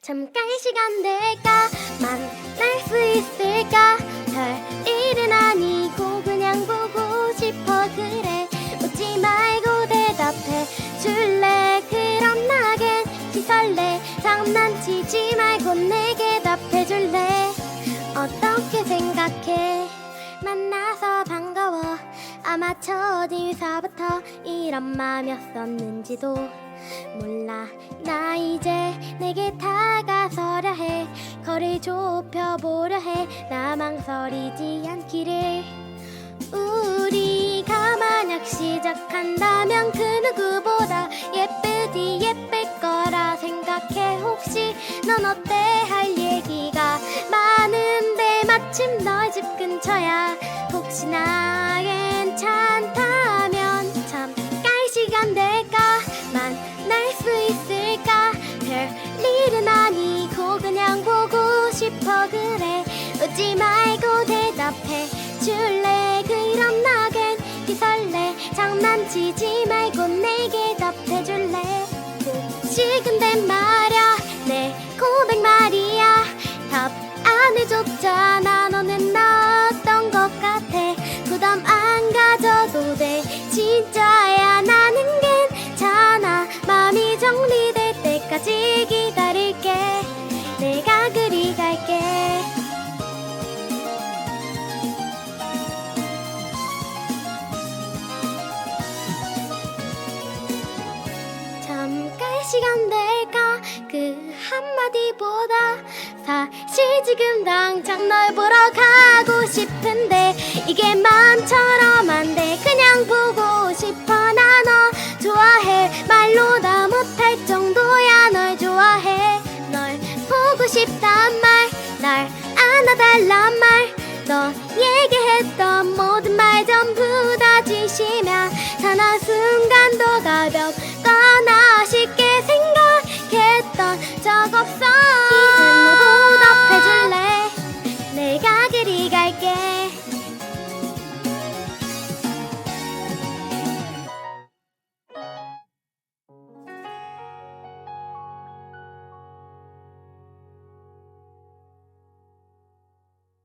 잠깐 시간 될까? 만날 수 있을까? 별 일은 아니고 그냥 보고 싶어 그래. 웃지 말고 대답해 줄래? 그럼 나겐 설레 장난치지 말고 내게 답해 줄래? 어떻게 생각해? 만나서 반가워. 아마 첫 인사부터 이런 맘이었었는지도 몰라. 나 이제 내게 다가서려 해. 거리 좁혀보려 해 나 망설이지 않기를. 우리가 만약 시작한다면 그 누구보다 예쁘디 예쁠 거라 생각해. 혹시 넌 어때? 할얘 싶어 그래. 웃지 말고 대답해. 줄래? 그럼 나겐 기설래. 장난치지 말고 내게 답해 줄래? 혹시 근데 말 시간 될까? 그 한마디보다 사실 지금 당장 널 보러 가고 싶은데 이게 마음처럼 안 돼. 그냥 보고 싶어. 나 너 좋아해. 말로 다 못할 정도야 널 좋아해. 널 보고 싶단 말 날 안아달란 말 너 얘기했던 모든 말 전부 다 지시면 사나운 순간 작업서 이젠 뭐 보답해줄래? 내가 그리 갈게.